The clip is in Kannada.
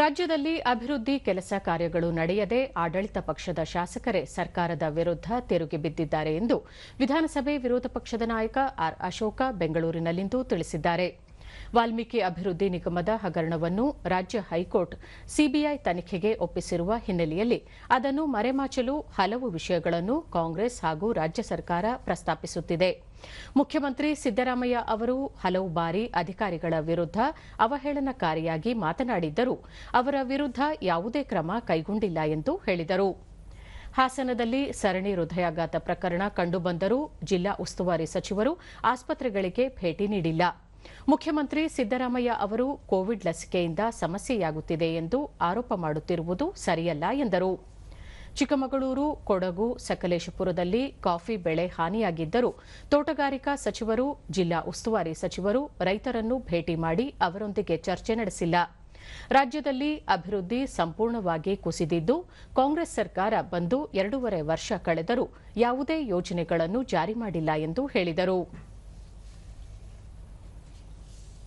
ರಾಜ್ಯದಲ್ಲಿ ಅಭಿವೃದ್ಧಿ ಕೆಲಸ ಕಾರ್ಯಗಳು ನಡೆಯದೆ ಆಡಳಿತ ಪಕ್ಷದ ಶಾಸಕರೇ ಸರ್ಕಾರದ ವಿರುದ್ಧ ತಿರುಗಿ ಬಿದ್ದಿದ್ದಾರೆ ಎಂದು ವಿಧಾನಸಭೆ ವಿರೋಧ ಪಕ್ಷದ ನಾಯಕ ಆರ್ ಅಶೋಕ ಬೆಂಗಳೂರಿನಲ್ಲಿಂದು ತಿಳಿಸಿದ್ದಾರೆ. ವಾಲ್ಮೀಕಿ ಅಭಿವೃದ್ಧಿ ನಿಗಮದ ಹಗರಣವನ್ನು ರಾಜ್ಯ ಹೈಕೋರ್ಟ್ ಸಿಬಿಐ ತನಿಖೆಗೆ ಒಪ್ಪಿಸಿರುವ ಹಿನ್ನೆಲೆಯಲ್ಲಿ ಅದನ್ನು ಮರೆಮಾಚಲು ಹಲವು ವಿಷಯಗಳನ್ನು ಕಾಂಗ್ರೆಸ್ ಹಾಗೂ ರಾಜ್ಯ ಸರ್ಕಾರ ಪ್ರಸ್ತಾಪಿಸುತ್ತಿದೆ. ಮುಖ್ಯಮಂತ್ರಿ ಸಿದ್ದರಾಮಯ್ಯ ಅವರು ಹಲವು ಬಾರಿ ಅಧಿಕಾರಿಗಳ ವಿರುದ್ಧ ಅವಹೇಳನಕಾರಿಯಾಗಿ ಮಾತನಾಡಿದ್ದರೂ ಅವರ ವಿರುದ್ಧ ಯಾವುದೇ ಕ್ರಮ ಕೈಗೊಂಡಿಲ್ಲ ಎಂದು ಹೇಳಿದರು. ಹಾಸನದಲ್ಲಿ ಸರಣಿ ಹೃದಯಾಘಾತ ಪ್ರಕರಣ ಕಂಡುಬಂದರೂ ಜಿಲ್ಲಾ ಉಸ್ತುವಾರಿ ಸಚಿವರು ಆಸ್ಪತ್ರೆಗಳಿಗೆ ಭೇಟಿ ನೀಡಿಲ್ಲ. ಮುಖ್ಯಮಂತ್ರಿ ಸಿದ್ದರಾಮಯ್ಯ ಅವರು ಕೋವಿಡ್ ಲಸಿಕೆಯಿಂದ ಸಮಸ್ಯೆಯಾಗುತ್ತಿದೆ ಎಂದು ಆರೋಪ ಮಾಡುತ್ತಿರುವುದು ಸರಿಯಲ್ಲ ಎಂದರು. ಚಿಕ್ಕಮಗಳೂರು, ಕೊಡಗು, ಸಕಲೇಶಪುರದಲ್ಲಿ ಕಾಫಿ ಬೆಳೆ ಹಾನಿಯಾಗಿದ್ದರೂ ತೋಟಗಾರಿಕಾ ಸಚಿವರು, ಜಿಲ್ಲಾ ಉಸ್ತುವಾರಿ ಸಚಿವರು ರೈತರನ್ನು ಭೇಟಿ ಮಾಡಿ ಅವರೊಂದಿಗೆ ಚರ್ಚೆ ನಡೆಸಿಲ್ಲ. ರಾಜ್ಯದಲ್ಲಿ ಅಭಿವೃದ್ಧಿ ಸಂಪೂರ್ಣವಾಗಿ ಕುಸಿದಿದ್ದು ಕಾಂಗ್ರೆಸ್ ಸರ್ಕಾರ ಬಂದು ಎರಡೂವರೆ ವರ್ಷ ಕಳೆದರೂ ಯಾವುದೇ ಯೋಜನೆಗಳನ್ನು ಜಾರಿ ಮಾಡಿಲ್ಲ ಎಂದು ಹೇಳಿದರು.